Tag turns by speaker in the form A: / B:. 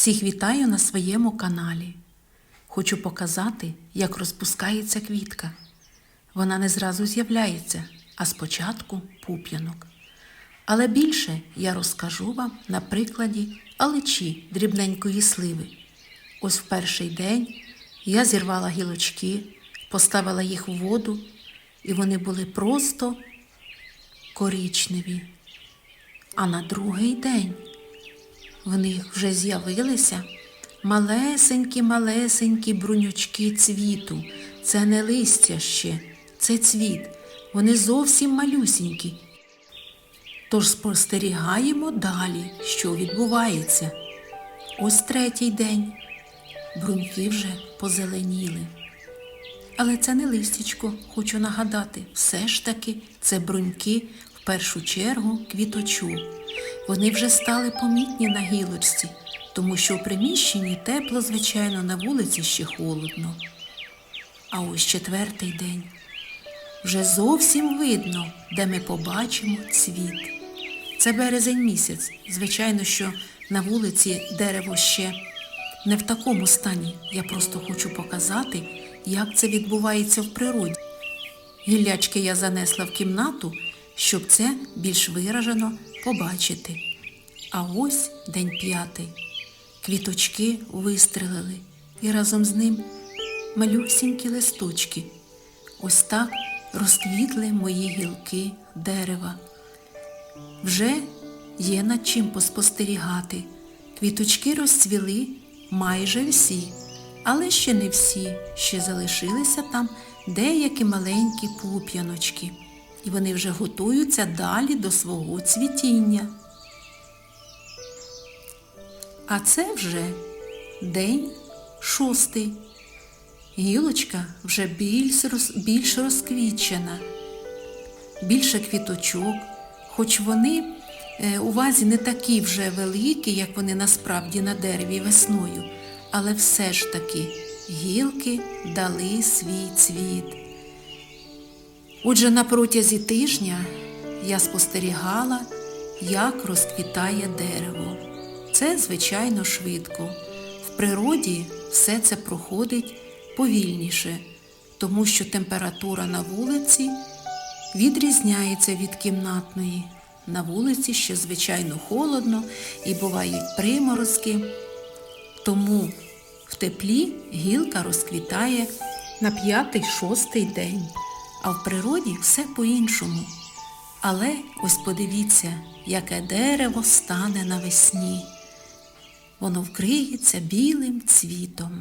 A: Всіх вітаю на своєму каналі. Хочу показати, як розпускається квітка. Вона не зразу з'являється, а спочатку пуп'янок. Але більше я розкажу вам на прикладі аличі дрібненької сливи. Ось в перший день я зірвала гілочки, поставила їх в воду, і вони були просто коричневі. А на другий день в них вже з'явилися малесенькі-малесенькі бруньочки цвіту. Це не листя ще, це цвіт. Вони зовсім малюсінькі. Тож спостерігаємо далі, що відбувається. Ось третій день. Бруньки вже позеленіли. Але це не листячко, хочу нагадати. Все ж таки це бруньки, першу чергу квіточу. Вони вже стали помітні на гілочці, тому що в приміщенні тепло, звичайно, на вулиці ще холодно. А ось четвертий день. Вже зовсім видно, де ми побачимо цвіт. Це березень місяць. Звичайно, що на вулиці дерево ще не в такому стані. Я просто хочу показати, як це відбувається в природі. Гіллячки я занесла в кімнату, щоб це більш виражено побачити. А ось день п'ятий. Квіточки вистрелили, і разом з ним малюсінькі листочки. Ось так розквітли мої гілки дерева. Вже є над чим поспостерігати. Квіточки розцвіли майже всі, але ще не всі, ще залишилися там деякі маленькі пуп'яночки, і вони вже готуються далі до свого цвітіння. А це вже день шостий. Гілочка вже більш, більш розквічена, більше квіточок, хоч вони е, у вазі не такі вже великі, як вони насправді на дереві весною, але все ж таки гілки дали свій цвіт. Отже, на протязі тижня я спостерігала, як розквітає дерево. Це, звичайно, швидко. В природі все це проходить повільніше, тому що температура на вулиці відрізняється від кімнатної. На вулиці ще, звичайно, холодно і бувають приморозки. Тому в теплі гілка розквітає на п'ятий-шостий день, а в природі все по-іншому. Але ось подивіться, яке дерево стане навесні. Воно вкриється білим цвітом.